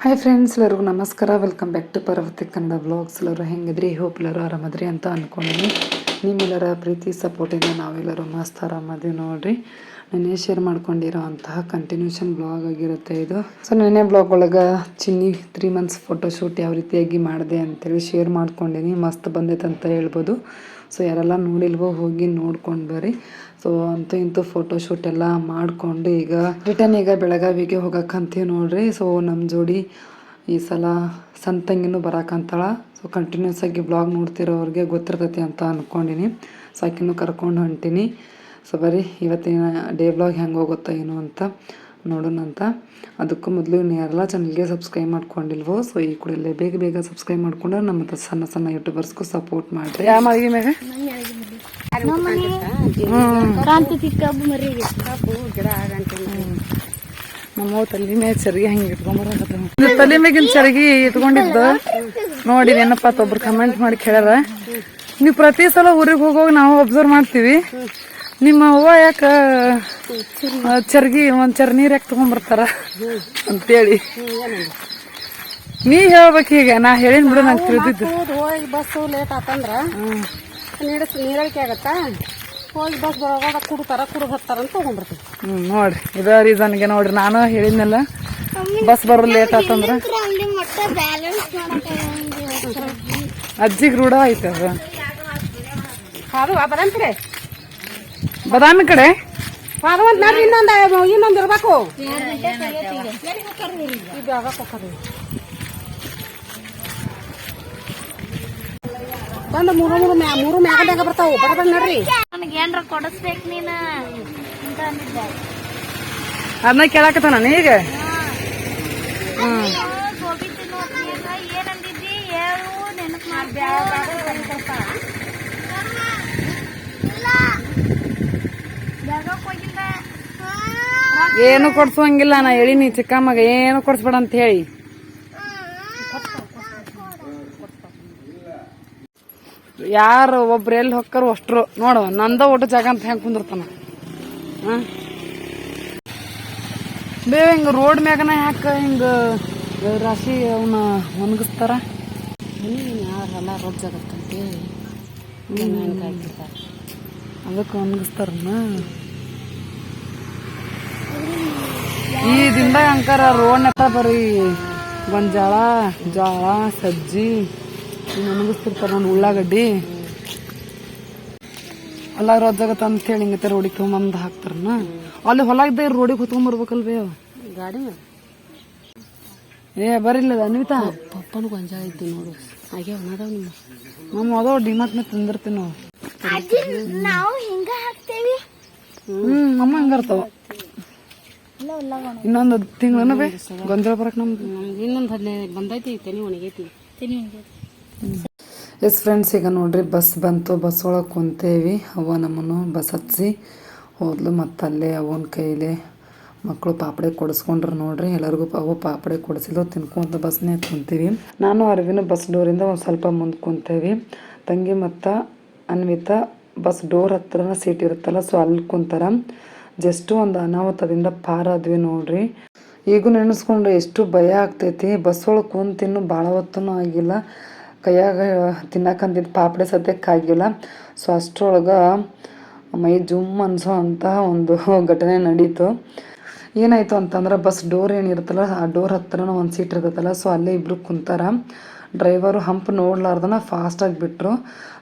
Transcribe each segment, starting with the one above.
Hi friends ಎಲ್ಲರಿಗೂ ನಮಸ್ಕಾರ. Welcome back to Parvathi Kannada vlogs ಎಲ್ಲರೂ ಹೆಂಗಿದ್ರಿ? ಹೋಪ್ ಎಲ್ಲರೂ ಆರಾಮದ್ರಿ ಅಂತ ಅಂದ್ಕೊಂಡಿನಿ ನಿಮ್ಮೆಲ್ಲರ ಪ್ರೀತಿ ಸಪೋರ್ಟಿಂದ ನಾವೆಲ್ಲರೂ ಮಸ್ತ್ ಆರಾಮದಿ ನೋಡಿರಿ. ನೆನೆ ಶೇರ್ ಮಾಡ್ಕೊಂಡಿರೋ ಅಂತಹ ಕಂಟಿನ್ಯೂಷನ್ ಬ್ಲಾಗ್ ಆಗಿರುತ್ತೆ ಇದು. ಸೊ ನೆನೆ ಬ್ಲಾಗ್ ಒಳಗೆ ಚಿನ್ನಿ ತ್ರೀ ಮಂತ್ಸ್ ಫೋಟೋಶೂಟ್ ಯಾವ ರೀತಿಯಾಗಿ ಮಾಡಿದೆ ಅಂತೇಳಿ ಶೇರ್ ಮಾಡ್ಕೊಂಡಿನಿ. ಮಸ್ತ್ ಬಂದೈತೆ ಅಂತ ಹೇಳ್ಬೋದು. ಸೊ ಯಾರೆಲ್ಲ ನೋಡಿಲ್ವೋ ಹೋಗಿ ನೋಡ್ಕೊಂಡು ಬರ್ರಿ. ಸೊ ಅಂತೂ ಫೋಟೋ ಫೋಟೋಶೂಟ್ ಎಲ್ಲ ಮಾಡಿಕೊಂಡು ಈಗ ರಿಟರ್ನ್ ಈಗ ಬೆಳಗಾವಿಗೆ ಹೋಗಕ್ಕಂತೀವಿ ನೋಡ್ರಿ. ಸೊ ನಮ್ಮ ಜೋಡಿ ಈ ಸಲ ಸಂತಂಗಿನೂ ಬರಕಂತಾಳ ಸೊ ಕಂಟಿನ್ಯೂಸ್ ಆಗಿ ಬ್ಲಾಗ್ ನೋಡ್ತಿರೋರಿಗೆ ಗೊತ್ತಿರ್ತೈತಿ ಅಂತ ಅಂದ್ಕೊಂಡಿನಿ ಸೊ ಆಕಿನೂ ಕರ್ಕೊಂಡು ಹೊಂಟೀನಿ. ಸೊ ಬರೀ ಇವತ್ತಿನ ಡೇ ಬ್ಲಾಗ್ ಹೆಂಗೆ ಹೋಗುತ್ತಾ ಏನು ಅಂತ ನೋಡೋಣ ಅಂತ. ಅದಕ್ಕೂ ಮೊದಲು ಯಾರೆಲ್ಲ ಚಾನಲ್ಗೆ ಸಬ್ಸ್ಕ್ರೈಬ್ ಮಾಡ್ಕೊಂಡಿಲ್ವೋ ಸೊ ಈ ಕೂಡಲೇ ಬೇಗ ಬೇಗ ಸಬ್ಸ್ಕ್ರೈಬ್ ಮಾಡ್ಕೊಂಡ್ರೆ ನಮ್ಮ ಸಣ್ಣ ಸಣ್ಣ ಯೂಟ್ಯೂಬರ್ಸ್ಗೂ ಸಪೋರ್ಟ್ ಮಾಡಿರಿ. ತಲೆ ಮೇಲೆ ಚರಿಗೆ ಹಂಗೆ ಇಟ್ಕೊಂಬರ ತಲೆ ಮ್ಯಾಗಿನ ಚರಗಿ ಇಟ್ಕೊಂಡಿದ್ದು. ನೋಡಿ ಏನಪ್ಪ ಅಂತ ಒಬ್ರು ಕಮೆಂಟ್ ಮಾಡಿ ಕೇಳ್ಯಾರ. ನೀವು ಪ್ರತಿ ಸಲ ಊರಿಗೆ ಹೋಗೋವಾಗ ನಾವು ಅಬ್ಸರ್ವ್ ಮಾಡ್ತೀವಿ. ನಿಮ್ಮ ಅವ್ವ ಯಾಕ ಚರ್ಗಿ ಒಂದ್ ಚರ್ ನೀರ್ ಯಾಕೆ ತಗೊಂಡ್ಬರ್ತಾರ ಅಂತೇಳಿ. ನೀ ಹೇಳ್ಬೇಕು ಈಗ ನಾ ಹೇಳಿನ್ ಬಿಡು ನಂಗೆ ತಿಳಿದಿದ್ದು. ಹೋಗಿ ಬಸ್ ಲೇಟ್ ಆತಂದ್ರ ನೀಡಸ್ ನೀರಳಿಕೆ ಆಗತ್ತಾ? ಹೋಗಿ ಬಸ್ ಬರೋವಾಗ ಕುಡ್ತಾರ ಕುಡಿದು ಹತ್ತಾರ ಅಂತ ತಗೊಂಡ್ಬರ್ತೀವಿ ಹ್ಮ್ ನೋಡ್ರಿ. ಇದ ರೀಸನ್ಗೆ ನೋಡ್ರಿ ನಾನು ಹೇಳಿದ್ನಲ್ಲ ಬಸ್ ಬರೋದು ಲೇಟ್ ಆತಂದ್ರ? ಅಜ್ಜಿಗೆ ರೂಢ ಐತೆ ಅದು. ಅದು ಬದಂತ್ರಿ ಬದಾಮಿ ಕಡೆ? ಅದು ಒಂದು ಇನ್ನೊಂದು ಇನ್ನೊಂದು ಇರ್ಬೇಕು. ಮೂರು ಮೂರು ಮ್ಯಾ ಮೂರು ಮ್ಯಾಗ ಮ್ಯಾಗ ಬರ್ತಾವು. ಬಡ ಬಡ ನಡ್ರಿ. ನನಗೆ ಏನ್ರ ಕೊಡಿಸ್ಬೇಕು ನೀನು? ಅಂತ ಅಂದಿದ್ದೆ. ಅದನ್ನ ಕೇಳಾಕತ್ತಾನ ಈಗ? ಗೋಬಿ ಏನ್ ಹೇಳು ನೆನಪು ಹೋಗಿಲ್ಲ ಏನು ಕೊಡ್ಸೋಂಗಿಲ್ಲ ನಾ ಹೇಳಿನಿ ಚಿಕ್ಕಮ್ಮಗ ಏನು ಕೊಡ್ಸ್ಬೇಡ ಅಂತ ಹೇಳಿ. ಯಾರು ಒಬ್ರು ಎಲ್ಲಿ ಹೊಕ್ಕರು ಅಷ್ಟ್ರು. ನೋಡು, ನಂದ ಊಟ ಜಾಗ ಅಂತ ಹೆಂಗೆ ಕುಂದಿರ್ತಾನ. ಹಾ? ಬೇವ ಹಿಂಗ ರೋಡ್ ಮ್ಯಾಗನ ಯಾಕ ಹಿಂಗ ರಾಶಿ ಅವನ್ನ ಒಣಗಿಸ್ತಾರ? ಯಾರೆಲ್ಲ ರೊಜ್ಜಾಗತ್ತಂತೆ ಅದಕ್ಕೆ ಒಣಗಿಸ್ತಾರನ ಈ ದಿನದಾಗ ಅಂಕಾರ ರೋಡ್ ನೆಟ್ಟ ಬರೀ ಗೊಂಜಾಳ ಜೋಳ ಸಜ್ಜಿ. ಇನ್ನು ನಾನು ನೋಡಿ ಉಳ್ಳಾಗಡ್ಡಿ. ಅಲ್ಲ ರೊಜ್ಜಾಗತ್ತ ಅಂತ ಹೇಳಿ ಹಿಂಗತ್ತೆ ರೋಡಿಗೆ ತೊಗೊಂಬಂದು ಹಾಕ್ತಾರನ ಅಲ್ಲಿ ಹೊಲ ಇದ್ದ ರೋಡಿಗೆ ಹೊತ್ಕೊಂಬರ್ಬೇಕಲ್ವೇ ಗಾಡಿ ಏ ಬರಿಲ್ಲ ಅನ್ವಿತಾ. ಪಪ್ಪನ ಗೊಂಜಾಳ ಐತಿ ನೋಡು. ಹಾಗೆ ಅನ್ನದಾವ ನಿಮ್ಮ ನಮ್ಮ ಅದೋ ಡಿಮಾರ್ಟ್ ಮೇಲೆ ತಂದಿರ್ತೀವಿ ನಾವು ನಾವು ಹಿಂಗ ಹಾಕ್ತೇವಿ. ಹ್ಮ್ ನಮ್ಮ ಹಂಗಾರ್ತಾವ ಇನ್ನೊಂದು ತಿಂಗಳನ್ನ ಬೇ ಗೊಂಜಾಳ ಬರಕ್ ನಮ್ದು. ನಮ್ಗೆ ಇನ್ನೊಂದು ಹದಿನೈದು ಬಂದೈತಿ ತೆನಿ ಒಣಗೈತಿ. ತಿನ್ನಿ ಎಸ್ ಫ್ರೆಂಡ್ಸ್, ಈಗ ನೋಡ್ರಿ, ಬಸ್ ಬಂತು. ಬಸ್ ಒಳಗೆ ಕುಂತೇವಿ. ಅವ್ವ ನಮ್ಮನ್ನು ಬಸ್ ಹತ್ಸಿ ಹೋದ್ಲು. ಮತ್ತು ಅಲ್ಲೇ ಅವನ ಕೈಲೇ ಮಕ್ಕಳು ಪಾಪಡೆ ಕೊಡಿಸ್ಕೊಂಡ್ರು ನೋಡ್ರಿ. ಎಲ್ಲರಿಗೂ ಅವು ಪಾಪಡೆ ಕೊಡಿಸಿದ್ರು ತಿನ್ಕೊಂತ ಬಸ್ನೇ ಕುಂತೀವಿ. ನಾನು ಅರವಿನ ಬಸ್ ಡೋರಿಂದ ಒಂದು ಸ್ವಲ್ಪ ಮುಂದೆ ಕುಂತೇವಿ. ತಂಗಿ ಮತ್ತು ಅನ್ವಿತಾ ಬಸ್ ಡೋರ್ ಹತ್ರನ ಸೀಟ್ ಇರುತ್ತಲ್ಲ, ಸೊ ಅಲ್ಲಿ ಕುಂತಾರ. ಜಸ್ಟ್ ಒಂದು ಅನಾಹುತದಿಂದ ಪಾರಾದ್ವಿ ನೋಡ್ರಿ. ಈಗೂ ನೆನೆಸ್ಕೊಂಡ್ರೆ ಎಷ್ಟು ಭಯ ಆಗ್ತೈತಿ. ಬಸ್ ಒಳಗೆ ಕುಂತಿನ್ನೂ ಭಾಳ ಹೊತ್ತೂ ಆಗಿಲ್ಲ. ಕೈಯಾಗ ತಿನ್ನಕಂತಿದ್ದು ಪಾಪಡೆ ಸದ್ಯಕ್ಕಾಗಿಲ್ಲ ಸೊ, ಅಷ್ಟರೊಳಗೆ ಮೈ ಜುಮ್ ಅನ್ಸೋ ಅಂತಹ ಒಂದು ಘಟನೆ ನಡೀತು. ಏನಾಯಿತು ಅಂತಂದ್ರೆ ಬಸ್ ಡೋರ್ ಏನಿರುತ್ತಲ್ಲ ಆ ಡೋರ್ ಹತ್ತಿರನೂ ಒಂದು ಸೀಟ್ ಇರ್ತೈತಲ್ಲ ಸೊ ಅಲ್ಲೇ ಇಬ್ಬರು ಕುಂತಾರ. ಡ್ರೈವರು ಹಂಪ್ ನೋಡ್ಲಾರ್ದನ ಫಾಸ್ಟಾಗಿ ಬಿಟ್ಟರು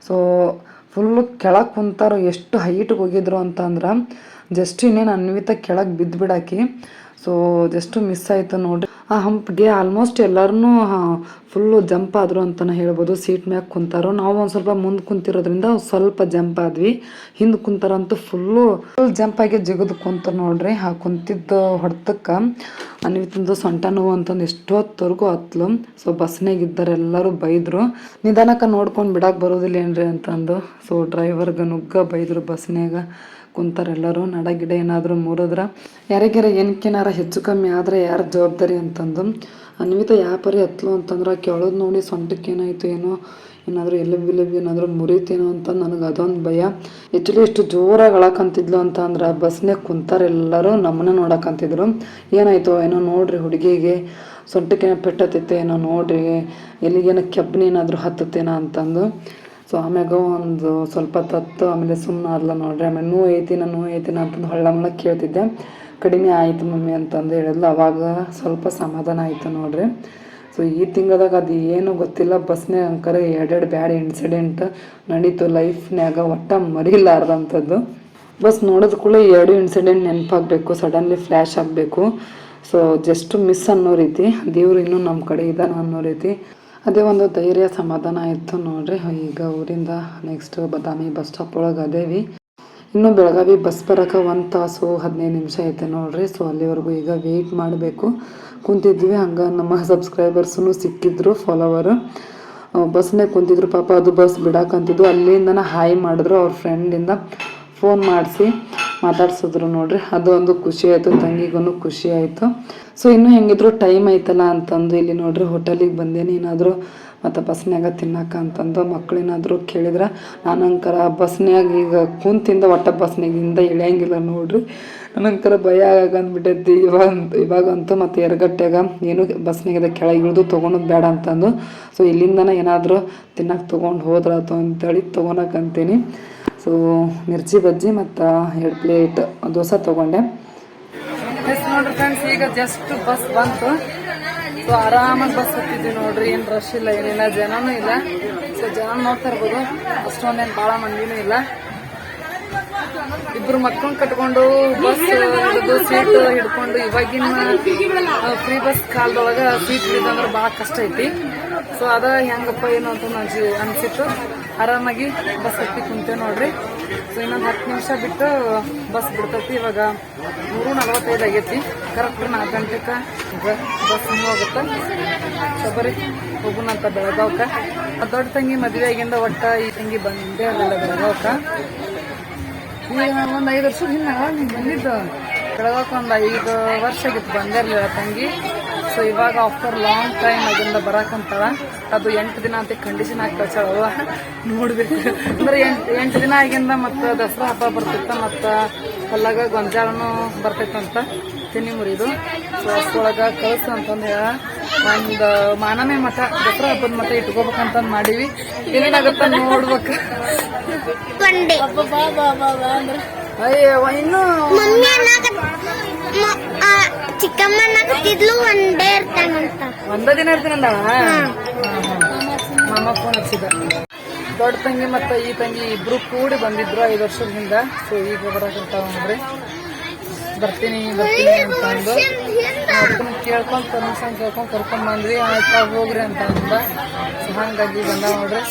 ಸೊ ಫುಲ್ಲು ಕೆಳಗೆ ಕುಂತಾರೋ ಎಷ್ಟು ಹೈಟ್ಗೆ ಹೋಗಿದ್ರು ಅಂತಂದ್ರೆ ಜಸ್ಟ್ ಇನ್ನೇನು ಅನ್ವಿತ ಕೆಳಗೆ ಬಿದ್ದು ಬಿಡಾಕಿ. ಸೊ ಜಸ್ಟ್ ಮಿಸ್ ಆಯಿತು ನೋಡ್ರಿ. ಆ ಹಂಪ್ಗೆ ಆಲ್ಮೋಸ್ಟ್ ಎಲ್ಲರೂ ಫುಲ್ಲು ಜಂಪ್ ಆದರು ಅಂತಲೇ ಹೇಳ್ಬೋದು. ಸೀಟ್ ಮ್ಯಾಗ ಕುಂತಾರೋ. ನಾವು ಒಂದು ಸ್ವಲ್ಪ ಮುಂದೆ ಕುಂತಿರೋದ್ರಿಂದ ಸ್ವಲ್ಪ ಜಂಪ್ ಆದ್ವಿ. ಹಿಂದೆ ಕುಂತಾರಂತೂ ಫುಲ್ಲು ಫುಲ್ ಜಂಪ್ ಆಗಿ ಜಿಗಿದು ಕುಂತ ನೋಡ್ರಿ. ಆ ಕುಂತಿದ್ದ ಹೊಡ್ತಕ್ಕೆ. ಅನ್ವಿತಂದು ಸೊಂಟ ನೋವು ಅಂತಂದು ಎಷ್ಟೊತ್ತವರೆಗೂ ಹತ್ಲು ಸೊ ಬಸ್ನಾಗ ಇದ್ದಾರೆ ಎಲ್ಲರೂ ಬೈದರು. ನಿಧಾನಕ್ಕೆ ನೋಡ್ಕೊಂಡು ಬಿಡಕ್ಕೆ ಬರೋದಿಲ್ಲ ಏನ್ರಿ ಅಂತಂದು ಸೊ ಡ್ರೈವರ್ಗೆ ನುಗ್ಗ ಬೈದರು ಬಸ್ನ್ಯಾಗ. ಕುಂತಾರ ಎಲ್ಲರೂ, ನಡ ಗಿಡ ಏನಾದರೂ ಮುರಿದ್ರ. ಯಾರಿಗಾರ ಏನಕ್ಕೇನಾರ ಹೆಚ್ಚು ಕಮ್ಮಿ ಆದರೆ ಯಾರು ಜವಾಬ್ದಾರಿ ಅಂತಂದು. ಅನ್ವಿತ, ಯಾಪರಿ ಹತ್ಲು ಅಂತಂದ್ರೆ ಕೇಳೋದು ನೋಡಿ ಸೊಂಟಕ್ಕೆ ಏನಾಯ್ತು, ಏನೋ, ಏನಾದರೂ ಎಲ್ಲಿ ಗಿಲಬ್ ಏನಾದರೂ ಮುರಿತೇನೋ ಅಂತ ನನಗೆ ಅದೊಂದು ಭಯ. ಆ್ಯಕ್ಚುಲಿ ಎಷ್ಟು ಜೋರಾಗಿ ಅಳಕಂತಿದ್ಲು ಅಂತ ಅಂದ್ರೆ ಬಸ್ನಾಗ ಕುಂತಾರ ಎಲ್ಲರೂ, ನಮ್ಮನ್ನ ನೋಡಕಂತಿದ್ರು. ಏನಾಯಿತು, ಏನೋ ನೋಡ್ರಿ ಹುಡುಗಿಗೆ, ಸೊಂಟಕ್ಕೇನೋ ಪೆಟ್ಟತ್ತೈತೆ, ಏನೋ ನೋಡ್ರಿ, ಎಲ್ಲಿಗೇನೋ ಕೆಬ್ಬನೇನಾದರೂ ಹತ್ತತ್ತೇನೋ ಅಂತಂದು. ಸೊ ಆಮ್ಯಾಗ ಒಂದು ಸ್ವಲ್ಪ ತತ್ತು, ಆಮೇಲೆ ಸುಮ್ಮನೆ ಅಲ್ಲ ನೋಡ್ರಿ. ಆಮೇಲೆ ನೋವು ಐತಿನ ನೋವು ಐತಿನ ಅಂತಂದು ಹಳ್ಳ ಮಳ್ಳ ಕೇಳ್ತಿದ್ದೆ. ಕಡಿಮೆ ಆಯಿತು ಮಮ್ಮಿ ಅಂತಂದು ಹೇಳಿದ್ಲು. ಅವಾಗ ಸ್ವಲ್ಪ ಸಮಾಧಾನ ಆಯಿತು ನೋಡ್ರಿ. ಸೊ ಈ ತಿಂಗಳದಾಗ ಅದು ಏನು ಗೊತ್ತಿಲ್ಲ. ಬಸ್ನ್ಯಾಗ ಅಂಕರ ಎರಡೆರಡು ಬ್ಯಾಡ್ ಇನ್ಸಿಡೆಂಟ್ ನಡೀತು. ಲೈಫ್ನ್ಯಾಗ ಒಟ್ಟ ಮರಿಲಾರ್ದಂಥದ್ದು. ಬಸ್ ನೋಡಿದ ಕೂಡ ಎರಡು ಇನ್ಸಿಡೆಂಟ್ ನೆನಪಾಗಬೇಕು. ಸಡನ್ಲಿ ಫ್ಲ್ಯಾಶ್ ಆಗಬೇಕು. ಸೊ ಜಸ್ಟ್ ಮಿಸ್ ಅನ್ನೋ ರೀತಿ. ದೇವ್ರು ಇನ್ನೂ ನಮ್ಮ ಕಡೆ ಇದ್ದಾನೆ ಅನ್ನೋ ರೀತಿ. ಅದೇ ಒಂದು ಧೈರ್ಯ ಸಮಾಧಾನ ಆಯಿತು ನೋಡ್ರಿ. ಈಗ ಊರಿಂದ ನೆಕ್ಸ್ಟ್ ಬದಾಮಿ ಬಸ್ ಸ್ಟಾಪ್ ಒಳಗೆ ಅದೇವಿ. ಇನ್ನು ಬೆಳಗಾವಿ ಬಸ್ ಬರೋಕೆ ಒಂದು ತಾಸು ಹದಿನೈದು ನಿಮಿಷ ಐತೆ ನೋಡ್ರಿ. ಸೊ ಅಲ್ಲಿವರೆಗೂ ಈಗ ವೆಯ್ಟ್ ಮಾಡಬೇಕು. ಕುಂತಿದ್ವಿ, ಹಂಗೆ ನಮ್ಮ ಸಬ್ಸ್ಕ್ರೈಬರ್ಸೂ ಸಿಕ್ಕಿದ್ರು ಫಾಲೋವರ್ ಬಸ್ನೇ ಕುಂತಿದ್ರು ಪಾಪ, ಅದು ಬಸ್ ಬಿಡಾಕಂತಿದ್ದು ಅಲ್ಲಿಂದನ ಹಾಯ್ ಮಾಡಿದ್ರು, ಅವ್ರ ಫ್ರೆಂಡಿಂದ ಫೋನ್ ಮಾಡಿಸಿ. ಮಾತಾಡ್ಸಿದ್ರು ನೋಡ್ರಿ. ಅದು ಒಂದು ಖುಷಿ ಆಯಿತು ತಂಗಿಗೂ ಖುಷಿ ಆಯಿತು. ಸೊ ಇನ್ನೂ ಹೆಂಗಿದ್ರು ಟೈಮ್ ಐತಲ್ಲ ಅಂತಂದು ಇಲ್ಲಿ ನೋಡ್ರಿ ಹೋಟೆಲಿಗೆ ಬಂದೇನಿ, ಏನಾದರೂ ಮತ್ತು ಬಸ್ನ್ಯಾಗ ತಿನ್ನಕ ಅಂತಂದು ಮಕ್ಕಳೇನಾದರೂ ಕೇಳಿದ್ರೆ. ನಾನಂಕರ ಬಸ್ನ್ಯಾಗ ಈಗ ಕುಂತಿಂದ ಒಟ್ಟ ಬಸ್ನಾಗಿಂದ ಇಳಿಯಂಗಿಲ್ಲ ನೋಡ್ರಿ. ನನಂಕರ ಭಯ ಆಗಂದ್ಬಿಟ್ಟೈತಿ. ಇವಾಗ, ಇವಾಗಂತೂ ಮತ್ತು ಎರಗಟ್ಟೆಗ ಏನು ಬಸ್ನಾಗ ಕೆಳಗೆ ಇಳಿದು ತೊಗೊಳೋದು ಬೇಡ ಅಂತಂದು. ಸೊ ಇಲ್ಲಿಂದನ ಏನಾದರೂ ತಿನ್ನಕ್ಕೆ ತೊಗೊಂಡು ಹೋದ್ರಾತು ಅಂತೇಳಿ ತೊಗೊಳಕಂತೀನಿ ಸೊ ಮಿರ್ಚಿ ಬಜ್ಜಿ ಮತ್ತು ಎರಡು ಪ್ಲೇಟ್ ದೋಸೆ ತೊಗೊಂಡೆ ನೋಡ್ರಿ ಫ್ರೆಂಡ್ಸ್ ಈಗ ಜಸ್ಟ್ ಬಸ್ ಬಂತು. ಸೊ ಆರಾಮಾಗಿ ಬಸ್ ಹತ್ತಿದ್ವಿ ನೋಡ್ರಿ. ಏನು ರಶ್ ಇಲ್ಲ, ಏನಿಲ್ಲ, ಜನನೂ ಇಲ್ಲ. ಸೊ ಜನ ನೋಡ್ತಾ ಇರ್ಬೋದು. ಅಷ್ಟೊಂದೇನು ಭಾಳ ಮಂದಿನೂ ಇಲ್ಲ. ಇಬ್ರು ಮಕ್ಕಳು ಕಟ್ಕೊಂಡು ಬಸ್ ಹಿಡಿದು ಸೀಟ್ ಹಿಡ್ಕೊಂಡು ಇವಾಗಿನ ಫ್ರೀ ಬಸ್ ಕಾಲದೊಳಗ ಸೀಟ್ ಹಿಡಿದಂದ್ರೆ ಭಾಳ ಕಷ್ಟ ಐತಿ. ಸೊ ಅದ ಹೆಂಗಪ್ಪ, ಏನು ಅಂತ ನನಗೆ ಅನ್ಸಿತ್ತು. ಆರಾಮಾಗಿ ಬಸ್ ಹತ್ತಿ ಕುಂತೇವೆ ನೋಡ್ರಿ. ಸೊ ಇನ್ನೊಂದು ಹತ್ತು ನಿಮಿಷ ಬಿಟ್ಟು ಬಸ್ ಬಿಡ್ತೈತಿ. ಇವಾಗ ಮೂರು ನಲವತ್ತೈದು ಆಗೈತಿ. ಕರೆಕ್ಟ್ ನಾಲ್ಕು ಗಂಟೆಗೆ ಬಸ್ ಹೋಗುತ್ತೆ ಸೊ ಬರ್ರಿ ಹೋಗುನಂತ ಬೆಳಗಾವ್ಕ. ದೊಡ್ಡ ತಂಗಿ ಮದುವೆ ಆಗಿಂದ ಒಟ್ಟ ಈ ತಂಗಿ ಬಂದೇ ಅಲ್ಲ ಬೆಳಗಾವ್ಕ. ಈಗ ಒಂದು ಐದು ವರ್ಷದ ಹಿಂದೆ ನೀವು ಬಂದಿದ್ದು. ಬೆಳಗಾಕ್ ಒಂದ್ ಐದು ವರ್ಷ ಆಗಿತ್ತು ಬಂದಿರಲಿಲ್ಲ ತಂಗಿ. ಸೊ ಇವಾಗ ಆಫ್ಟರ್ ಲಾಂಗ್ ಟೈಮ್ ಅದರಿಂದ ಬರಾಕಂತಾಳ ಅದು ಎಂಟು ದಿನ ಅಂತ ಕಂಡೀಷನ್ ಹಾಕಿ ಕಳ್ಸಾಳವ ನೋಡ್ಬೇಕು. ಅಂದ್ರೆ ಎಂಟು ಎಂಟು ದಿನ ಆಗಿಂದ ಮತ್ತೆ ದಸರಾ ಹಬ್ಬ ಬರ್ತಿತ್ತ ಮತ್ತೆ ಹೊಲಾಗ ಗೊಂಜಾಳನು ಬರ್ತೈತಂತ. ತಿನ್ನಿ ಮುರಿದು ಸೊ ಒಳಗ ಕಳ್ಸು ಅಂತಂದು ಹೇಳ ಒಂದು ಮಾನಮೇ ಮಠ ದಸರಾ ಹಬ್ಬದ ಮಠ ಇಟ್ಕೋಬೇಕಂತಂದು ಮಾಡೀವಿ. ಏನೇನಾಗತ್ತ ನೋಡ್ಬೇಕು. ಅಯ್ಯವ್ವ ಇನ್ನೂ ಚಿಕ್ಕಮ್ಮ ಇರ್ತಾನಂತ ಒಂದ ದಿನ ಇರ್ತೀನಲ್ಲ ಮಾಮ ಫೋನ್ ಹಚ್ಚಿದ. ದೊಡ್ಡ ತಂಗಿ ಮತ್ತು ಈ ತಂಗಿ ಇಬ್ರು ಕೂಡಿ ಬಂದಿದ್ರು ಐದು ವರ್ಷದಿಂದ ಸೊ ಈಗ ಬರಕಂತ ನೋಡ್ರಿ. ಬರ್ತೀನಿ ಬರ್ತೀನಿ ಅಂತಂದು ಅದನ್ನ ಕೇಳ್ಕೊಂಡ್ ಪರ್ಮಿಷನ್ ಕೇಳ್ಕೊಂಡ್ ಕರ್ಕೊಂಡ್ ಬಂದ್ವಿ ಆಯ್ತಾ ಹೋಗ್ರಿ ಅಂತ ಅಂದ ಸೊ ಹಂಗಾಗಿ ಬಂದ ನೋಡ್ರಿ.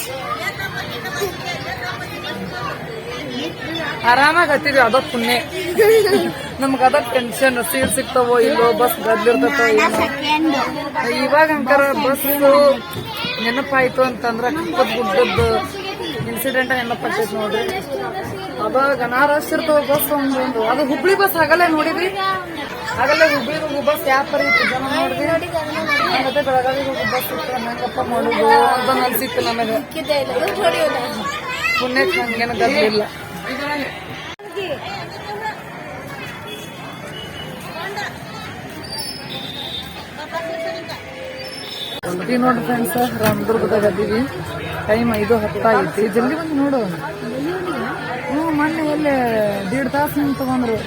ಆರಾಮಾಗಿ ಹತ್ತಿದ್ವಿ ಅದ ಪುಣ್ಯ. ನಮ್ಗ ಅದ ಟೆನ್ಷನ್ ಸೀಟ್ ಸಿಗ್ತಾವೋ ಇಲ್ಲೋ ಬಸ್ ಗದ್ಲಿರ್ತತೋ ಏನೋ. ಇವಾಗ ಅಂಕರ ಬಸ್ ನೆನಪಾಯ್ತು ಅಂತಂದ್ರ ಕಪ್ಪದ ಗುಡ್ಡದ್ದು ಇನ್ಸಿಡೆಂಟ್ ನೆನಪಾಗ್ತೈತಿ ನೋಡ್ರಿ. ಅದ ಗನ ರಶ್ ಇರ್ತಾವ ಬಸ್ ಒಂದು ಅದು ಹುಬ್ಳಿ ಬಸ್ ಆಗಲ್ಲ ನೋಡಿದ್ರಿ? ಆಗಲ್ಲ ಹುಬ್ಳಿ ಹೋಗೋ ಬಸ್ ಯಾವ ಪರಿ ಇತ್ತು ಜನ ನೋಡಿದ್ರಿ? ಮತ್ತೆ ಬೆಳಗಾವಿ ಹೋಗೋ ಬಸ್ ಹೆಂಗಪ್ಪ ಮಾಡೋದು ಅಂತ ಅನ್ಸಿತ್ತು ನಮಗೆ. ಪುಣ್ಯಕ್ಕೆ ಹಂಗೇನು ಗದ್ಲಿಲ್ಲ ಈಗ ನೋಡ್ರಿ ಫ್ರೆಂಡ್ಸ್ ರಾಮದುರ್ಗದಾಗ ಅದೀವಿ ಟೈಮ್ ಐದು ಹತ್ತಾಗಿತ್ತು ಜಲ್ದಿ ಬಂದು ನೋಡು. ಮೊನ್ನೆ ಎಲ್ಲಿ ದೀಡ್ ತಾಸು ನಿಂಗೆ ತಗೊಂಡ್ರು.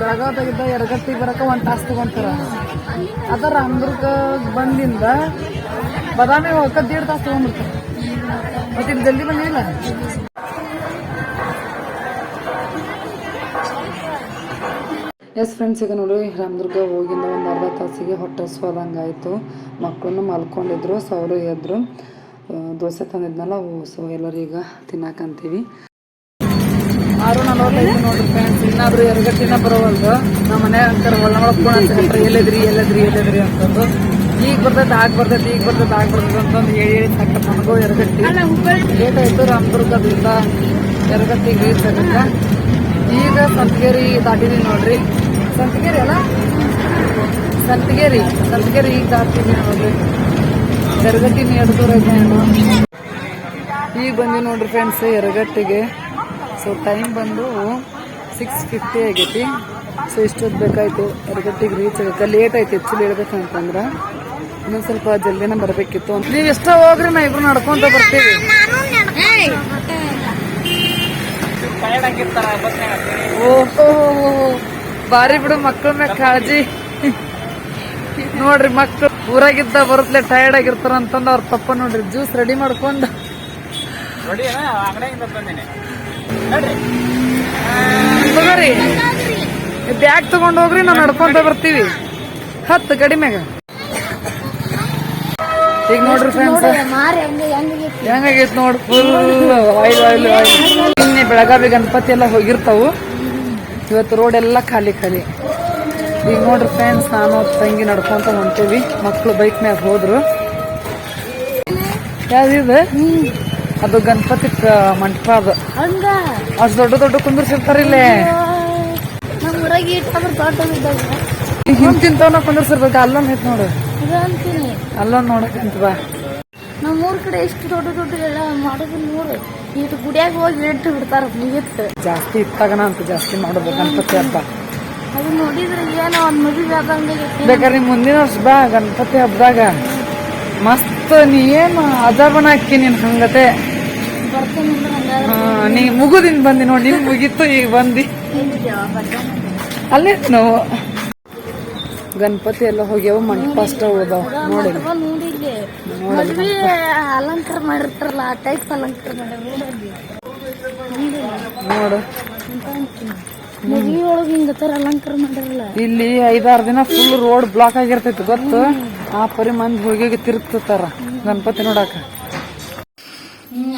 ಬೆಳಗಾವ್ದಾಗಿದ್ದ ಎರಗಟ್ಟಿಗೆ ಬರಕ ಒಂದು ತಾಸು ತಗೊಂತಾರ. ಅದ ರಾಮದುರ್ಗ ಬಂದಿಂದ ಬದಾಮಿ ಹೋಗಕ್ಕೆ ದೀಡ್ ತಾಸು ತಗೊಂಡ್ಬಿಡ್ತಾರೆ. ಮತ್ತೆ ಇದು ಜಲ್ದಿ ಬಂದಿಲ್ಲ ಎಸ್ ಫ್ರೆಂಡ್ಸ್ ಈಗ ನೋಡಿ, ರಾಮದುರ್ಗ ಹೋಗಿಂದ ಒಂದು ಅರ್ಧ ತಾಸಿಗೆ ಹೊಟ್ಟೆ ಆಯಿತು. ಮಕ್ಕಳನ್ನು ಮಲ್ಕೊಂಡಿದ್ರು ಸೌರು ಎದ್ರು. ದೋಸೆ ತಂದಿದ್ನಲ್ಲ ಸೊ ಈಗ ತಿನ್ನಾಕಂತೀವಿ ಆರು ನಲವತ್ತೈದು ನೋಡ್ರಿ ಫ್ರೆಂಡ್ಸ್ ಇನ್ನಾದ್ರೂ ಎರಗಟ್ಟಿನ ಬರೋವಲ್ದು. ನಮ್ಮ ಮನೆ ಅಂತಾರೆ ಒಳಗೊಳಗೆ ಫೋನ್ ಹಚ್ಚಿಟ್ರೆ ಎಲ್ಲದ್ರಿ ಎಲ್ಲದ್ರಿ ಎಲ್ಲದ್ರಿ ಅಂತಂದು. ಈಗ ಬರ್ತೈತೆ ಆಗ ಬರ್ತೈತೆ ಈಗ ಬರ್ತೈತೆ ಆಗ ಬರ್ತೈತೆ ಅಂತಂದು ಹೇಳಿ ಹೇಳಿ ಸಾಕ ನನಗೂ ಎರಗಟ್ಟಿ ಲೇಟ್ ಆಯಿತು ರಾಮದುರ್ಗದಿಂದ ಎರಗಟ್ಟಿಗೆ ರೀಚ್ ಈಗ ಸಂತಗೇರಿ ದಾಟಿವಿ ನೋಡ್ರಿ. ಸಂತಗೇರಿ ಅಲ್ಲ? ಸಂತಗೇರಿ ಸಂತಗೇರಿ ಈಗ ದಾಟ್ತೀನಿ ನೋಡ್ರಿ. ಎರಗಟ್ಟಿ ಎರಡು ದೂರ ಏನು ಈಗ ಬಂದಿ ನೋಡ್ರಿ ಫ್ರೆಂಡ್ಸ್ ಎರಗಟ್ಟಿಗೆ ಸೊ ಟೈಮ್ ಬಂದು ಸಿಕ್ಸ್ ಫಿಫ್ಟಿ ಆಗೈತಿ. ಸೊ ಇಷ್ಟೊತ್ತು ಬೇಕಾಯ್ತು. ಎರಗಟ್ಟಿಗೆ ರೀಚ್ ಆಗುತ್ತೆ ಲೇಟ್ ಆಯ್ತು ಆ್ಯಕ್ಚುಲಿ ಹೇಳ್ಬೇಕಂತಂದ್ರೆ ಇನ್ನೊಂದು ಸ್ವಲ್ಪ ಜಲ್ದಿನ ಬರ್ಬೇಕಿತ್ತು ನೀವು ಎಷ್ಟೋ ಹೋಗ್ರಿ ನಾ ಇಬ್ರು ನಡ್ಕೊಂತ ಬರ್ತೀವಿ. ಓಹೋ ಬಾರಿ ಬಿಡು ಮಕ್ಕಳ ಮ್ಯಾಗ ಕಾಳಜಿ. ನೋಡ್ರಿ ಮಕ್ಳು ಊರಾಗಿದ್ದ ಬರುತ್ತಲೆ ಟಯರ್ಡ್ ಆಗಿರ್ತಾರ ಅಂತಂದ್ರೆ ಅವ್ರ ತಪ್ಪ ನೋಡ್ರಿ ಜ್ಯೂಸ್ ರೆಡಿ ಮಾಡ್ಕೊಂಡ್ ತಗೋರಿ. ಬ್ಯಾಗ್ ತಗೊಂಡ್ ಹೋಗ್ರಿ ನಾವ್ ನಡ್ಕೊಂತ ಬರ್ತೀವಿ. ಹತ್ತು ಕಡಿಮೆಗ ಈಗ ನೋಡ್ರಿ ಫ್ರೆಂಡ್ಸ್ ಹೆಂಗಾಗೈತ್ ನೋಡ್ ಫುಲ್ ಆಯಿಲ್ ಆಯಿಲ್ ನಿನ್ನೆ ಬೆಳಗಾವಿ ಗಣಪತಿ ಎಲ್ಲ ಹೋಗಿರ್ತಾವು. ಇವತ್ತು ರೋಡ್ ಎಲ್ಲ ಖಾಲಿ ಖಾಲಿ. ಈಗ ನೋಡ್ರಿ ಫ್ರೆಂಡ್ಸ್ ನಾನು ತಂಗಿ ನಡ್ಕೊಂತ ಹೊಂಟೀವಿ. ಮಕ್ಕಳು ಬೈಕ್ ಮ್ಯಾಗ ಹೋದ್ರು. ಯಾವ್ದಿದೆ ಅದು ಗಣಪತಿ ಮಂಟಪ ಅದು. ಹಂಗ? ಅಷ್ಟು ದೊಡ್ಡ ದೊಡ್ಡ ಕುಂದಿರ್ಸಿರ್ತಾರ ಇಲ್ಲೇ. ನಮ್ಮ ಊರಾಗ ಇಟ್ಟಾದ್ರೆ ದೊಡ್ಡದಿದ್ದಾಗ ಇದ್ದಾಗ. ಹಿಂತಿಂತವನ್ನ ಕುಂದಿರ್ಸಿರ್ಬೇಕು ಅಲ್ಲೊಂದ್ ಐತ್ ನೋಡು. ಅಂತೀನಿ. ಅಲ್ಲೊಂದ್ ನೋಡಕಂತ ಬಾ. ನಮ್ಮ ಊರ್ ಕಡೆ ಎಷ್ಟು ದೊಡ್ಡ ದೊಡ್ಡ ಎಲ್ಲ ಮಾಡೋದು ನೋಡು. ಇದು ಗುಡಿಯಾಗ ಹೋಗಿ ಇಟ್ಟು ಬಿಡ್ತಾರ ಮುಗಿತ್ತು ಜಾಸ್ತಿ ಇತ್ತಾಗನ ಅಂತ ಜಾಸ್ತಿ ಮಾಡೋದು ಗಣಪತಿ ಹಬ್ಬ. ಅದು ನೋಡಿದ್ರೆ ಏನೋ ಒಂದ್ ಮದುವೆ ಆದಂಗೆ. ಬೇಕಾದ್ರೆ ನೀ ಮುಂದಿನ ವರ್ಷ ಬಾ ಗಣಪತಿ ಹಬ್ಬದಾಗ. ಮಸ್ತ್ ನೀ ಏನು ಅಜಾಬನ ಹಾಕಿ ನಿನ್ ಹಂಗತೆ ನೀ ಮುಗುದಿಂದ ಬಂದಿ ನೋಡಿ ನಿನ್ ಮುಗಿತ್ತು ಈಗ ಬಂದಿ. ಅಲ್ಲೇ ನಾವು ಗಣಪತಿ ಎಲ್ಲ ಹೋಗ್ಯಾವ ಮಂಟಪ ಅಷ್ಟ ಉಳ್ದಾವ ನೋಡಿ ಅಲಂಕಾರ ಮಾಡಿರ್ತಾರಲ್ಲ ಆ ಟೈಪ್ ಅಲಂಕಾರ ನೋಡು. ಇಲ್ಲಿ ಐದಾರು ದಿನ ಫುಲ್ ರೋಡ್ ಬ್ಲಾಕ್ ಆಗಿರ್ತೈತಿ ಗೊತ್ತು? ಆ ಪರಿ ಮಂದಿ ಹೋಗಿ ತಿರುಗ್ತಾರ ಗಣಪತಿ ನೋಡಾಕ ಹ್ಮ್ ಪಪ್ಪ ಹೇಳಿರ್ತಾನು ಪಪ್ಪ ಹೇಳಿರ್ತಾನು ಪಪ್ಪ ನಮ್ಮ ನಮ್ನ ಪ್ರೀತಿ ಮಕ್ಕಳು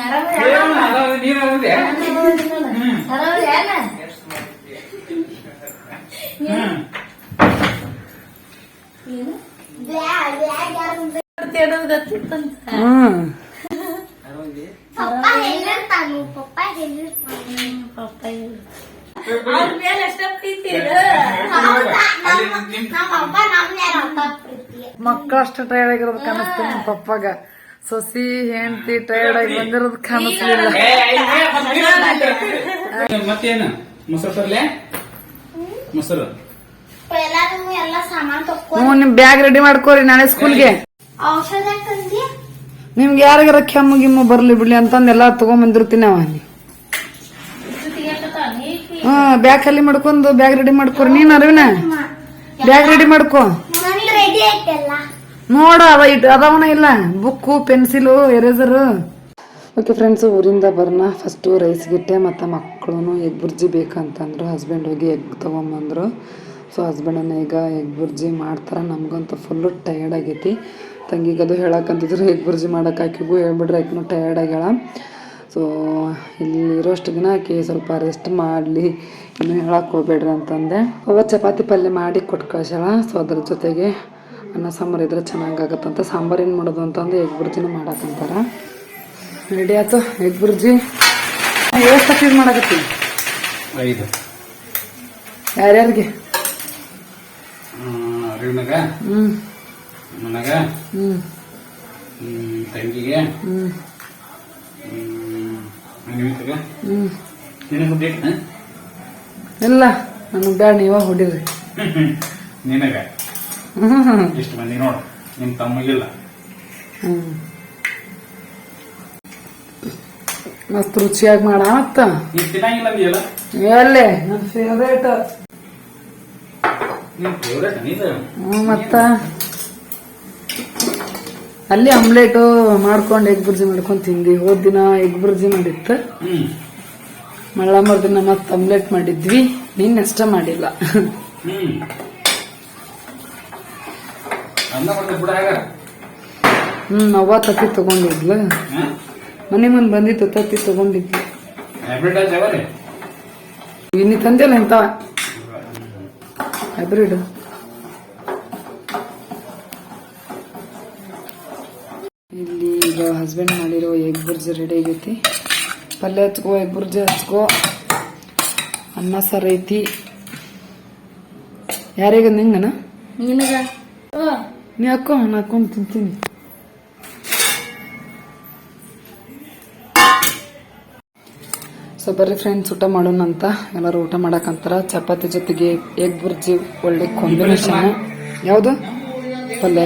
ಅಷ್ಟು ಟೈರ್ಡ್ ಆಗಿರೋದು ಕಾಣಿಸ್ತು ನಮ್ಮ ಪಪ್ಪಾಗ ಸೊಸಿ ಹೆಂಡತಿ ಟೈರ್ಡ್ ಆಗಿ ಬಂದಿರೋದು ಕಾಣಿಸ್ಲಿಲ್ಲ. ಮತ್ತೇನು? ಮೊಸರು ತರ್ಲೆ? ಮೊಸರು? ಹ್ಞೂ ನಿಮ್ ಬ್ಯಾಗ್ ರೆಡಿ ಮಾಡ್ಕೋರಿ ನಾಳೆ ಸ್ಕೂಲ್ಗೆ ನಿಮ್ಗೆ ಯಾರಿಗಾರ ಕೆಮ್ಮು ಗಿಮ್ಮು ಬರ್ಲಿ ಬಿಡ್ಲಿ ಅಂತಂದ್ ಎಲ್ಲಾ ತಗೊಂಬಂದಿರ್ತೀನಿ ಅವ ಹಾ ಬ್ಯಾಗ್ ಖಾಲಿ ಮಾಡ್ಕೊಂಡು ಬ್ಯಾಗ್ ರೆಡಿ ಮಾಡ್ಕೋರಿ. ನೀನ್ ಅರವಿನ? ಬ್ಯಾಗ್ ರೆಡಿ ಮಾಡ್ಕೋ. ನನ್ ರೆಡಿ ಐತೆಲ್ಲ. ನೋಡ, ಅವ ಇಟ್ ಅದಾವನ ಇಲ್ಲ. Book, pencil, eraser. Okay friends, ಊರಿಂದ ಬರೋಣ ಫಸ್ಟು ರೈಸ್ ಗಿಟ್ಟೆ ಮತ್ತು ಮಕ್ಕಳು ಎಗ್ ಬುರ್ಜಿ ಬೇಕಂತಂದ್ರು, ಹಸ್ಬೆಂಡ್ ಹೋಗಿ ಎಗ್ ತೊಗೊಂಬಂದರು. ಸೊ ಹಸ್ಬೆಂಡನ್ನ ಈಗ ಎಗ್ ಬುರ್ಜಿ ಮಾಡ್ತಾರೆ. ನಮಗಂತೂ ಫುಲ್ಲು ಟಯರ್ಡ್ ಆಗೈತಿ. ತಂಗಿಗೆ ಅದು ಹೇಳಕ್ಕಂತಿದ್ರು ಎಗ್ ಬುರ್ಜಿ ಮಾಡೋಕೆ ಆಕಿಗೂ ಹೇಳ್ಬಿಡ್ರಿ ಆಕಿನೂ ಟಯರ್ಡ್ ಆಗ್ಯಾಳ. ಸೊ ಇಲ್ಲಿ ಇರೋಷ್ಟು ದಿನ ಆಕೆ ಸ್ವಲ್ಪ ರೆಸ್ಟ್ ಮಾಡಲಿ, ಇನ್ನು ಹೇಳಕ್ಕೆ ಹೋಗ್ಬೇಡ್ರಿ ಅಂತಂದೆ. ಅವ ಚಪಾತಿ ಪಲ್ಯ ಮಾಡಿ ಕೊಟ್ಟು ಕಳ್ಸ್ಯಾಳ ಸೊ ಅದ್ರ ಜೊತೆಗೆ ಅನ್ನ ಸಾಂಬಾರು ಇದ್ರೆ ಚೆನ್ನಾಗಾಗತ್ತಂತ ಸಾಂಬಾರು ಏನು ಮಾಡೋದು ಅಂತಂದು ಎಗ್ ಬುರ್ಜಿನ ಮಾಡಾಕಂತಾರ. ರೆಡಿ ಆಯ್ತು? ಎಗ್ ಬುರ್ಜಿ ಎಷ್ಟು ಯೂಸ್ ಮಾಡಕತ್ತೀನಿ ಐದು. ಯಾರ್ಯಾರಿಗೆ? ಹ್ಞೂ ನನಗ ಹ್ಞೂ ತಂಗಿಗೆ. ಹ್ಞೂ ಇಲ್ಲ ನನಗೆ ಬ್ಯಾಡ ನೀವ ಹೊಡಿರಿ ನಿನಗ. ಇಷ್ಟು ಮಂದಿ ನೋಡು ನಿಮ್ ತಮ್ಮಗಿಲ್ಲ. ಹ್ಞೂ ಮಸ್ತ್ ರುಚಿಯಾಗಿ ಮಾಡ ಮತ್ತ. ನೀನ್ ತಿನ್ನಂಗಿಲ್ಲ ಅಂದಿಯಲ್ಲ? ಎಲ್ಲೇ? ನನ್ನ ಫೇವ್ರೇಟ್ ನಿನ್ ಫೇವ್ರೇಟ್ ನೀನು ಹ್ಞೂ ಮತ್ತ. ಅಲ್ಲಿ ಆಮ್ಲೆಟ್ ಮಾಡ್ಕೊಂಡು ಎಗ್ ಬುರ್ಜಿ ಮಾಡ್ಕೊಂಡು ತಿಂದಿ. ಹೋದ ದಿನ ಎಗ್ ಬುರ್ಜಿ ಮಾಡಿತ್ತು ಹ್ಮ್. ದಿನ ಮರ್ದಿನ ಮತ್ತೆ ಆಮ್ಲೆಟ್ ಮಾಡಿದ್ವಿ. ನಿನ್ನ ಅಷ್ಟ ಮಾಡಿಲ್ಲ ಹ್ಮ್ ಅವ್ವ ತತ್ತಿ ತಗೊಂಡಿದ್ಲು. ಮನೆ ಮುಂದೆ ಬಂದಿತ್ತು ತತ್ತಿ ತಂದೆಲ್ಲ ಇನ್ನಿ ತಂದಿಲ್ಲ ಇಂತ ಹೈಬ್ರಿಡ್ ಇಲ್ಲಿ ಈಗ ಹಸ್ಬೆಂಡ್ ಮಾಡಿರೋ ಎಗ್ ಬುರ್ಜಿ ರೆಡಿ ಆಗೈತಿ. ಪಲ್ಯ ಹಚ್ಕೋ ಎಗ್ ಬುರ್ಜಿ ಹಚ್ಕೋ. ಅನ್ನ ಸಾರು ಐತಿ. ಯಾರಿಗೆ ನಿಂಗನ ನಿನಗ? ನೀ ಹಾಕೋ ನಾನು ಹಾಕೊಂಡು ತಿಂತೀನಿ ಸೊ ಬರ್ರಿ ಫ್ರೆಂಡ್ಸ್ ಊಟ ಮಾಡೋಣ ಅಂತ ಎಲ್ಲರೂ ಊಟ ಮಾಡಕ್ಕಂತಾರ ಚಪಾತಿ ಜೊತೆಗೆ ಎಗ್ ಬುರ್ಜಿ ಒಳ್ಳೆ ಕಾಂಬಿನೇಷನ್ ಯಾವುದು ಪಲ್ಯ